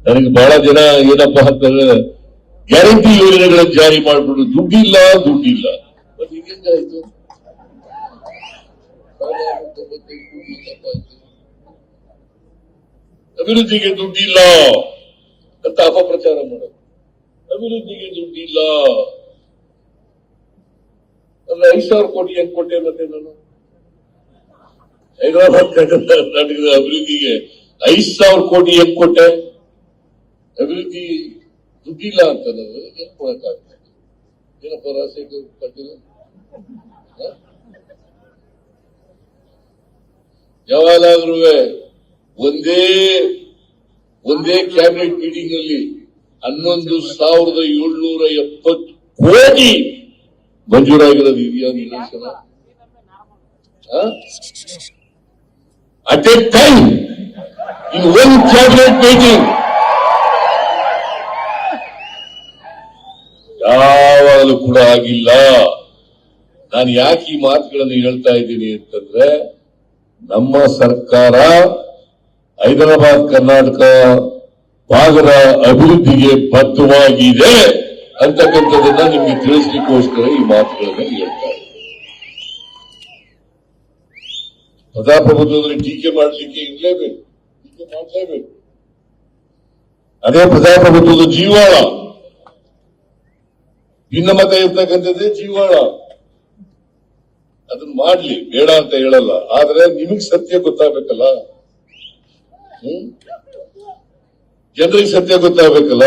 ನನಗೆ ಬಹಳ ಜನ ಏನಪ್ಪ ಅಂತಂದ್ರೆ ಗ್ಯಾರಂಟಿ ಯೋಜನೆಗಳ ಜಾರಿ ಮಾಡ್ಬಿಟ್ಟು ದುಡ್ಡಿಲ್ಲ ದುಡ್ಡಿಲ್ಲ. ಅಭಿವೃದ್ಧಿಗೆ ದುಡ್ಡಿಲ್ಲ ಅಂತ ಅಪಪ್ರಚಾರ ಮಾಡೋದು. ಅಭಿವೃದ್ಧಿಗೆ ದುಡ್ಡಿಲ್ಲ. ಅಂದ್ರೆ ಐದು ಸಾವಿರ ಕೋಟಿ ಹೆಂಗ್ ಕೊಟ್ಟೆ ಮತ್ತೆ ನಾನು? ಹೈದರಾಬಾದ್ ಕರ್ನಾಟಕದ ಅಭಿವೃದ್ಧಿಗೆ ಐದು ಸಾವಿರ ಕೋಟಿ ಹೆಂಗ್ ಕೊಟ್ಟೆ? ಅಭಿವೃದ್ಧಿ ದುಡ್ಡಿಲ್ಲ ಅಂತ ಹೆಂಗ್ ಕೊಡಕ್ಕಾಗ್ತದೆ ಏನಪ್ಪ ರಾಜಶೇಖರ್ ಪಾಟೀಲ್ ಒಂದೇ ಒಂದೇ ಕ್ಯಾಬಿನೆಟ್ ಮೀಟಿಂಗ್ ಅಲ್ಲಿ ಹನ್ನೊಂದು ಸಾವಿರದ ಏಳ್ನೂರ ಎಪ್ಪತ್ತು ಕೋಟಿ ಮಂಜೂರಾಗಿರೋದು ಇದೆಯಾ ನಿದರ್ಶನ at a time in one cabinet meeting ಯಾವಾಗಲೂ ಕೂಡ ಆಗಿಲ್ಲ. ನಾನು ಯಾಕೆ ಈ ಮಾತುಗಳನ್ನು ಹೇಳ್ತಾ ಇದ್ದೀನಿ ಅಂತಂದ್ರೆ, ನಮ್ಮ ಸರ್ಕಾರ ಹೈದರಾಬಾದ್, ಕರ್ನಾಟಕ ಭಾಗದ ಅಭಿವೃದ್ಧಿಗೆ ಬದ್ಧವಾಗಿದೆ ಅಂತಕ್ಕಂಥದ್ದನ್ನ ನಿಮ್ಗೆ ತಿಳಿಸ್ಲಿಕ್ಕೋಸ್ಕರ ಈ ಮಾತುಗಳನ್ನು ಹೇಳ್ತಾ ಇದ್ದೀನಿ. ಪ್ರಜಾಪ್ರಭುತ್ವದಲ್ಲಿ ಟೀಕೆ ಮಾಡಲಿಕ್ಕೆ ಇರಲೇಬೇಕು, ಟೀಕೆ ಮಾಡಲೇಬೇಕು. ಅದೇ ಪ್ರಜಾಪ್ರಭುತ್ವದ ಜೀವಾಳ. ಭಿನ್ನಮತ ಇರ್ತಕ್ಕಂಥದ್ದೇ ಜೀವಾಳ. ಅದನ್ನ ಮಾಡ್ಲಿ, ಬೇಡ ಅಂತ ಹೇಳಲ್ಲ. ಆದ್ರೆ ನಿಮಗ್ ಸತ್ಯ ಗೊತ್ತಾಗಬೇಕಲ್ಲ? ಜನರಿಗೆ ಸತ್ಯ ಗೊತ್ತಾಗಬೇಕಲ್ಲ?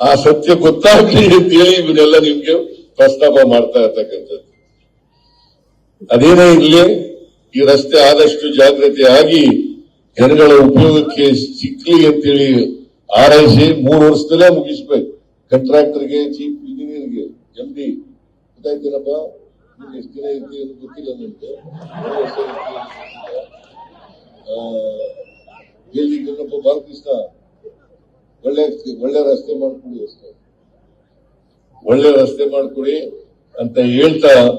ಆ ಸತ್ಯ ಗೊತ್ತಾಗ್ಲಿ ಅಂತೇಳಿ ಇವನ್ನೆಲ್ಲ ನಿಮ್ಗೆ ಪ್ರಸ್ತಾಪ ಮಾಡ್ತಾ ಇರ್ತಕ್ಕಂಥದ್ದು. ಅದೇನೇ ಇರಲಿ, ಈ ರಸ್ತೆ ಆದಷ್ಟು ಜಾಗೃತಿ ಆಗಿ ಜನಗಳ ಉಪಯೋಗಕ್ಕೆ ಸಿಕ್ಲಿ ಅಂತೇಳಿ ಆರೈಸಿ ಮೂರು ವರ್ಷದಲ್ಲೇ ಮುಗಿಸ್ಬೇಕು. ಕಂಟ್ರಾಕ್ಟರ್ಗೆ ಚೀಫ್ ಇಂಜಿನಿಯರ್ಗೆ ಎಂ ಡಿ ಗೊತ್ತಾಯ್ತೀನಪ್ಪ? ಎಷ್ಟು ದಿನ ಇರ್ತೀವಿ ಅಂತ ಗೊತ್ತಿಲ್ಲ ಆ, ಎಲ್ಲಿ ಕಣ್ಣಪ್ಪ ಬಾಲಕೃಷ್ಣ ಒಳ್ಳೆ ಒಳ್ಳೆ ರಸ್ತೆ ಮಾಡ್ಕೊಡಿ ಅಷ್ಟೇ. ಒಳ್ಳೆ ರಸ್ತೆ ಮಾಡ್ಕೊಡಿ ಅಂತ ಹೇಳ್ತಾ